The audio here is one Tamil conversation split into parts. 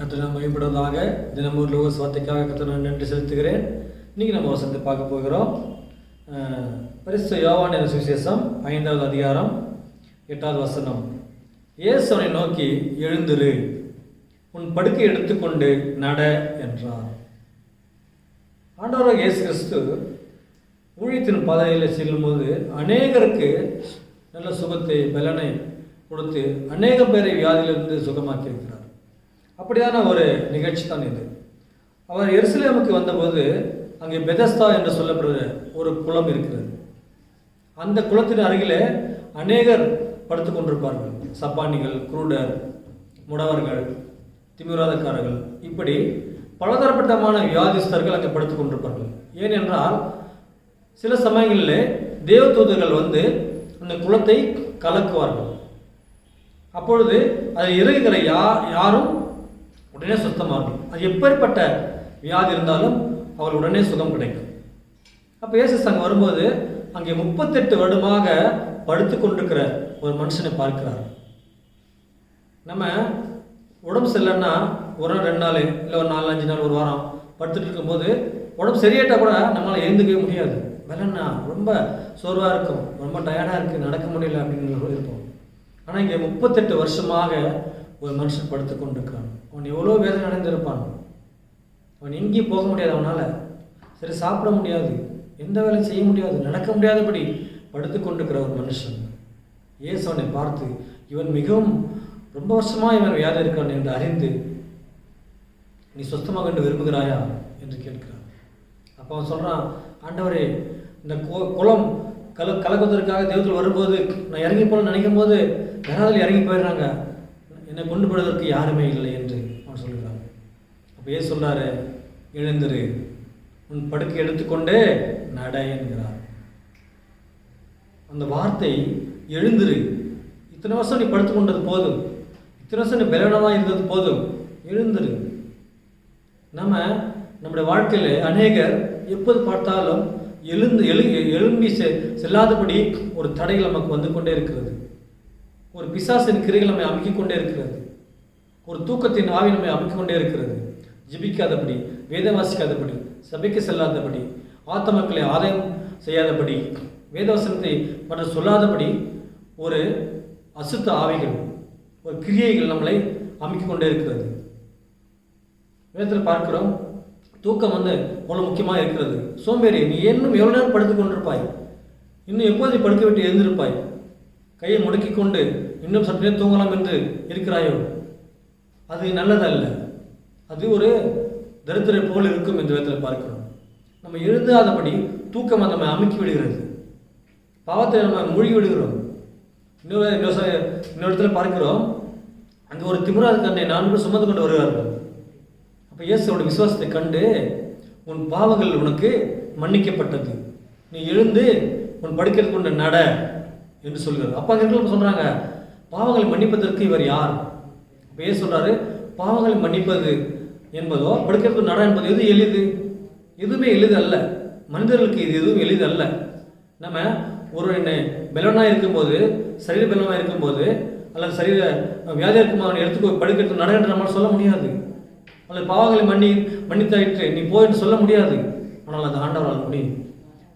கர்த்தர் மயப்படுவதாக தினம் ஒரு லோக சுவார்த்தைக்காக கர்த்தர் நன்றி செலுத்துகிறேன். இன்னைக்கு நம்ம வசந்து பார்க்க போகிறோம். பரிசு பரிசுத்த யோவான் என்ற சுவிசேஷம் ஐந்தாவது அதிகாரம் எட்டாவது வசனம். இயேசுவனை நோக்கி எழுந்துரு. உன் படுக்கை எடுத்துக்கொண்டு நட என்றார். ஆண்டவராக இயேசு கிறிஸ்து ஊழியத்தின் பாதையில் செல்லும்போது அநேகருக்கு நல்ல சுகத்தை பலனை கொடுத்து அநேக பேரை வியாதியிலிருந்து சுகமாக்கியிருக்கிறார். அப்படியான ஒரு நிகழ்ச்சி தான் இது. அவர் எருசலேமுக்கு வந்தபோது அங்கே பெதஸ்தா என்று சொல்லப்படுற ஒரு குளம் இருக்கிறது. அந்த குளத்தின் அருகிலே அநேகர் படுத்து கொண்டிருப்பார்கள். சப்பானிகள் குருடர் முடவர்கள் திமிராதக்காரர்கள். இப்படி பலதரப்பட்டமான வியாதிஸ்தர்கள் அங்கே படுத்து கொண்டிருப்பார்கள். ஏனென்றால் சில சமயங்களில் தேவதூதர்கள் வந்து அந்த குளத்தை கலக்குவார்கள். அப்பொழுது அதில் இறங்குகிற யா யாரும் உடனே சுத்தமாகும். அது எப்பேற்பட்ட வியாதி இருந்தாலும் அவள் உடனே சுகம் கிடைக்கும். அப்போ இயேசு அங்கே வரும்போது அங்கே முப்பத்தெட்டு வருடமாக படுத்து கொண்டிருக்கிற ஒரு மனுஷனை பார்க்கிறார். நம்ம உடம்பு சரியில்லைன்னா ஒரு நாள் ரெண்டு நாள் இல்லை ஒரு நாலு அஞ்சு நாள் ஒரு வாரம் படுத்துட்டு இருக்கும்போது உடம்பு சரியாட்டால் கூட நம்மளால் எழுந்துக்கவே முடியாது. வேலைன்னா ரொம்ப சோர்வாக இருக்கும். ரொம்ப டயர்டாக இருக்குது நடக்க முடியல அப்படின்னு இருப்போம். ஆனால் இங்கே முப்பத்தெட்டு வருஷமாக ஒரு மனுஷன் படுத்து கொண்டிருக்கான். அவன் எவ்வளோ வேதனை அடைந்திருப்பான். அவன் எங்கேயும் போக முடியாது அவனால். சரி சாப்பிட முடியாது. எந்த வேலையும் செய்ய முடியாது. நடக்க முடியாதபடி படுத்து கொண்டிருக்கிற ஒரு மனுஷன். ஏசு அவனை பார்த்து இவன் மிகவும் ரொம்ப வருஷமாக இவன் வியாதி இருக்கான் என்று அறிந்து நீ சுத்தமாக கண்டு விரும்புகிறாயா? என்று கேட்கிறான். அப்போ அவன் சொல்கிறான் ஆண்டவரே இந்த கோ குளம் கல கலக்குவதற்காக தெய்வத்தில் வரும்போது நான் இறங்கி போல நினைக்கும் போது யாராவது இறங்கி போயிடுறாங்க. என்னை கொண்டு போடுவதற்கு யாருமே இல்லை என்று அவன் சொல்கிறான். அப்போ ஏன் சொல்கிறாரு எழுந்திரு உன் படுக்கை எடுத்துக்கொண்டு நட என்கிறார். அந்த வார்த்தை எழுந்திரு. இத்தனை வருஷம் நீ படுத்து கொண்டது போதும். இத்தனை வருஷம் நீ பலவீனமாக இருந்தது போதும். எழுந்திரு. நம்ம நம்முடைய வாழ்க்கையில் அநேகர் எப்போது பார்த்தாலும் எழுந்து எழு எழும்பி செ- செல்லாதபடி ஒரு தடைகள் நமக்கு வந்து கொண்டே இருக்கிறது. ஒரு பிசாசின் கிரைகள் நம்மை அமைக்கிக் கொண்டே இருக்கிறது. ஒரு தூக்கத்தின் ஆவி நம்மை அமைக்கிக் கொண்டே இருக்கிறது. ஜிபிக்காதபடி வேதவாசிக்காதபடி சபைக்கு செல்லாதபடி ஆத்மக்களை ஆதாயம் செய்யாதபடி வேதவசனத்தை மற்றும் சொல்லாதபடி ஒரு அசுத்த ஆவிகள் ஒரு கிரியைகள் நம்மளை அமைக்கிக் கொண்டே இருக்கிறது. வேதத்தில் பார்க்கிறோம் தூக்கம் வந்து அவ்வளோ முக்கியமாக இருக்கிறது. சோம்பேறி நீ இன்னும் எவ்வளோ நேரம் படுத்து கொண்டிருப்பாய் இன்னும் எப்போது படுக்க விட்டு எழுந்திருப்பாய்? கையை முடக்கிக் கொண்டு இன்னும் சற்றே தூங்கலாம் என்று இருக்கிறாயோ? அது நல்லதல்ல. அது ஒரு தரித்திரை போல் இருக்கும் என்ற விதத்தில் பார்க்கிறோம். நம்ம எழுதாதபடி தூக்கம் அதை நம்ம அமுக்கி விடுகிறது. பாவத்தை நம்ம மூழ்கி விடுகிறோம். இன்னொரு இன்னொரு இன்னொரு இடத்துல பார்க்கிறோம். அங்கே ஒரு திமிராத கண்ணை நான்கு சுமந்து கொண்டு வருகிறார்கள் அப்போ இயேசுவோட விசுவாசத்தை கண்டு உன் பாவங்கள் உனக்கு மன்னிக்கப்பட்டது. நீ எழுந்து உன் படுக்கிறது கொண்டு நட. என்று சொல்கிறார் அப்போ அங்கே இருக்கிறவங்க சொல்கிறாங்க பாவங்களை மன்னிப்பதற்கு இவர் யார்? இப்போ ஏன் சொல்கிறாரு பாவங்களை மன்னிப்பது என்பதோ படுக்கிறது நட என்பது எது எளிது? எதுவுமே எளிது அல்ல. மனிதர்களுக்கு இது எதுவும் எளிது அல்ல. நம்ம ஒரு என்ன பலனாக இருக்கும்போது சரீர பலனாக இருக்கும்போது அல்லது சரீர வியாதியாக இருக்கும் அவனை எடுத்துக்கோ படுக்கிறது நட என்று நம்மளால் சொல்ல முடியாது. அல்லது பாவங்களை மன்னி மன்னித்தாயிற்று நீ போ என்று சொல்ல முடியாது. ஆனால் அந்த ஆண்டவரால் முடியும்.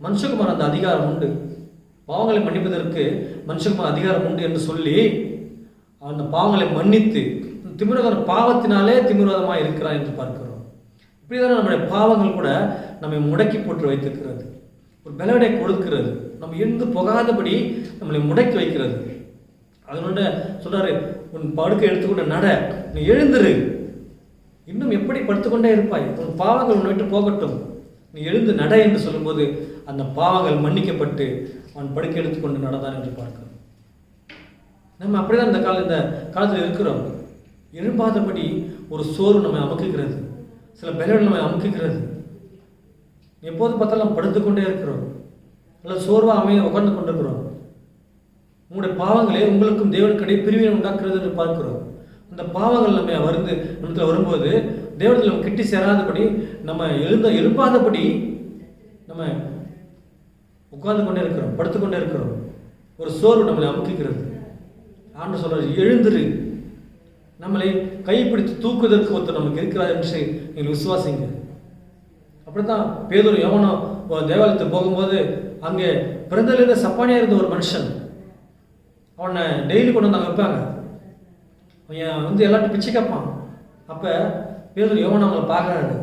மனுஷகுமார் அந்த அதிகாரம் உண்டு. பாவங்களை மன்னிப்பதற்கு மனுஷனுக்கு அதிகாரம் உண்டு என்று சொல்லி அந்த பாவங்களை மன்னித்து திமிரகன் பாவத்தினாலே திமிரதமாக இருக்கிறான் என்று பார்க்கிறோம். இப்படிதான் நம்முடைய பாவங்கள் கூட நம்மை முடக்கி போட்டு வைத்திருக்கிறது. ஒரு பலவடை கொடுக்கிறது. நம்ம எழுந்து போகாதபடி நம்மளை முடக்கி வைக்கிறது. அதனோட சொல்றாரு உன் படுக்கை எடுத்துக்கொண்டு நட நீ எழுந்துரு. இன்னும் எப்படி படுத்துக்கொண்டே இருப்பாய்? உன் பாவங்கள் உன்னை விட்டு போகட்டும். நீ எழுந்து நட என்று சொல்லும்போது அந்த பாவங்கள் மன்னிக்கப்பட்டு அவன் படுக்கை எடுத்துக்கொண்டு நடந்தான் என்று பார்க்கிறோம். நம்ம அப்படிதான் இந்த கால இந்த காலத்தில் இருக்கிறோம். எழும்பாதபடி ஒரு சோறு நம்மை அமுக்குகிறது. சில பலவீனம் நம்மை அமுக்குகிறது. எப்போது பார்த்தாலும் நம்ம படுத்துக்கொண்டே இருக்கிறோம். அல்லது சோர்வாக அமைய உட்கார்ந்து கொண்டிருக்கிறோம். உங்களுடைய பாவங்களே உங்களுக்கும் தேவனுக்கிடையே பிரிவினை உண்டாக்குறது என்று பார்க்கிறோம். அந்த பாவங்கள் நம்ம வருது நம்மத்தில் வரும்போது தேவனத்தில் நம்ம கிட்டி சேராதபடி நம்ம எழுந்த எழுப்பாதபடி நம்ம உட்கார்ந்து கொண்டே இருக்கிறோம் படுத்துக்கொண்டே இருக்கிறோம் ஒரு சோர்வு நம்மளை அமுக்கிக்கிறது. ஆண்டு சொல்கிறார் எழுந்துரு. நம்மளை கைப்பிடித்து தூக்குவதற்கு ஒருத்தர் நமக்கு இருக்கிறார் என்று நீங்கள் விசுவாசிங்க. அப்படித்தான் பேதூர் யவனோ தேவாலயத்துக்கு போகும்போது அங்கே பிறந்தலேருந்து சப்பானியாக இருந்த ஒரு மனுஷன் அவனை டெய்லி கொண்டு வந்து அங்கே வைப்பாங்க. அவன் வந்து எல்லாத்தையும் பிச்சை கேட்பான். அப்போ பேதூர் யோவன் அவங்களை பார்க்குறாரு.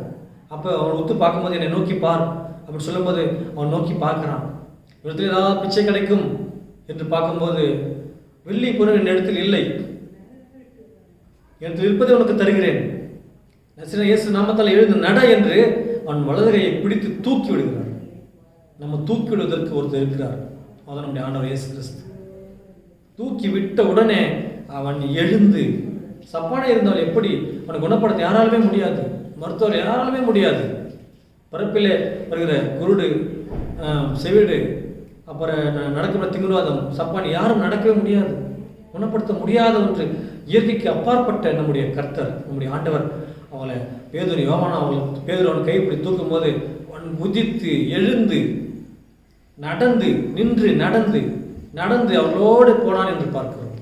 அப்போ அவனை ஒத்து பார்க்கும்போது என்னை நோக்கி பார் அப்படின்னு சொல்லும்போது அவன் நோக்கி பார்க்குறான். இவரத்தில் ஏதாவது பிச்சை கிடைக்கும் என்று பார்க்கும்போது வெள்ளி பொருள் என் இடத்தில் இல்லை. என்று இருப்பதை உனக்கு தருகிறேன். நசின இயேசு நாமத்தால் எழுந்து நட என்று அவன் வலதுகையை பிடித்து தூக்கி விடுகிறார். நம்ம தூக்கி விடுவதற்கு ஒருத்தர் இருக்கிறார். அதான் நம்முடைய ஆண்டவர் இயேசு கிறிஸ்து. தூக்கி விட்ட உடனே அவன் எழுந்து சப்பானே இருந்தவன் எப்படி? அவனை குணப்படுத்த யாராலுமே முடியாது. மருத்துவர் யாராலுமே முடியாது. பிறப்பிலே வருகிற குருடு செவிடு அப்புறம் நடக்கிற திமிர்வாதம் சப்பானி யாரும் நடக்கவே முடியாது. குணப்படுத்த முடியாத ஒன்று. இயற்கைக்கு அப்பாற்பட்ட நம்முடைய கர்த்தர் நம்முடைய ஆண்டவர். அவளை பேதுரு யோவானா அவளை பேதுரு அவன் கைப்பிடி தூக்கும் போது அவன் உதித்து எழுந்து நடந்து நின்று நடந்து நடந்து அவளோடு போனான் என்று பார்க்கிறோம்.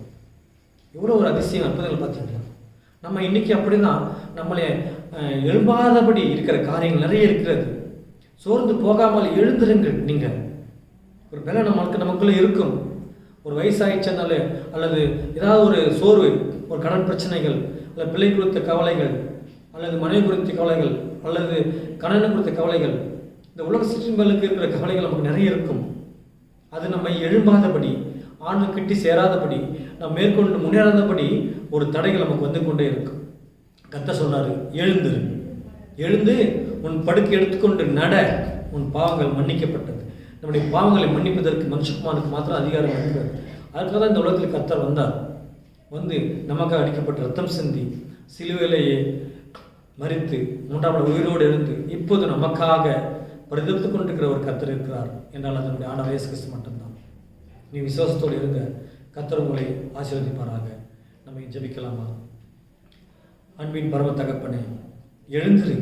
இவ்வளோ ஒரு அதிசயம் அற்புதங்கள் பார்த்தீங்களா நம்ம இன்னைக்கு அப்படிதான் நம்மளை எழும்பாதபடி இருக்கிற காரியங்கள் நிறைய இருக்கிறது. சோர்ந்து போகாமல் எழுந்திருங்கள் நீங்கள். ஒரு பலம் நமக்கு நமக்குள்ளே இருக்கும். ஒரு வயசாகிச்சனாலே அல்லது ஏதாவது ஒரு சோர்வு ஒரு கடன் பிரச்சனைகள் அல்லது பிள்ளை குறித்த கவலைகள் அல்லது மனைவி குறித்த கவலைகள் அல்லது கணவன் குறித்த கவலைகள் இந்த உலக சிற்றின்பலுக்கு இருக்கிற கவலைகள் நமக்கு நிறைய இருக்கும். அது நம்மை எழும்பாதபடி ஆண்டு கிட்டி சேராதபடி நாம் மேற்கொண்டு முன்னேறாதபடி ஒரு தடைகள் நமக்கு வந்து கொண்டே இருக்கும். கத்த சொன்னார் எழுந்து எழுந்து உன் படுக்கை எடுத்துக்கொண்டு நட. உன் பாவங்கள் மன்னிக்கப்பட்டது. நம்முடைய பாவங்களை மன்னிப்பதற்கு மனுஷகுமாருக்கு மாத்திரம் அதிகாரம் இருக்கிறது அதுக்காக தான் இந்த உலகத்தில் கத்தர் வந்தார். வந்து நமக்காக அடிக்கப்பட்ட ரத்தம் சிந்தி சிலுவையிலேயே மறித்து மூன்றாம் உயிரோடு இருந்து இப்போது நமக்காக பிரதிபத்து கொண்டிருக்கிற ஒரு கத்தர் இருக்கிறார். என்றால் அதனுடைய நம்முடைய ஆண்டவர் இயேசு கிறிஸ்து மட்டும்தான். நீ விசுவாசத்தோடு இருங்க. கத்தர் உங்களை ஆசீர்வதிப்பாராக. நம்ம ஜெபிக்கலாமா? அன்பின் பரம தகப்பனே எழுந்திரு.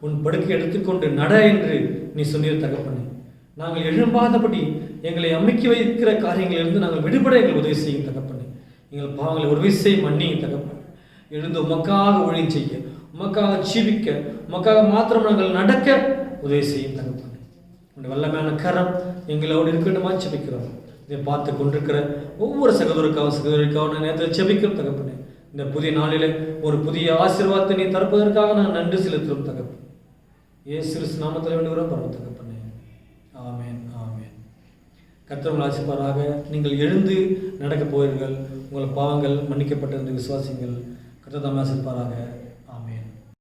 உன் படுக்கை எடுத்துக்கொண்டு நட என்று நீ சொன்னீர் தகப்பனே. நாங்கள் எழும்பாதபடி எங்களை அமைக்கி வைக்கிற காரியங்களிலிருந்து நாங்கள் விடுபட எங்கள் உதவி செய்யும் தகப்பண்ணு எங்கள் பாவங்களை உதவி செய்ய மன்னியும் தகப்பண்ணு எழுந்து உமக்காக ஒழி செய்ய உமக்காக ஜீவிக்க உமக்காக மாத்திரம் நாங்கள் நடக்க உதவி செய்யும் தகப்பண்ணு உன்னுடைய வல்லமையான கரம் எங்களோடு இருக்கணுமா செபிக்கிறோம் இதை பார்த்து கொண்டிருக்கிற ஒவ்வொரு சகோதரருக்காகவும் சகோதரிக்காகவும் நேரத்தில் செபிக்கிறோம் தகப்பண்ணு இந்த புதிய நாளில் ஒரு புதிய ஆசீர்வாதத்தை நீ தற்பதற்காக நான் நன்றி செலுத்துகிறோம் தகப்பன் ஏ சிறு நாமத்தில் வேண்டுகிறோம் பரவ தகப்பனே ஆமேன் ஆமேன். கர்த்தர் ஆசிப்பாராக நீங்கள் எழுந்து நடக்கப் போவீர்கள். உங்கள் பாவங்கள் மன்னிக்கப்பட்டது என்று விசுவாசிங்கள் கர்த்தர் தாமே ஆசிப்பாராக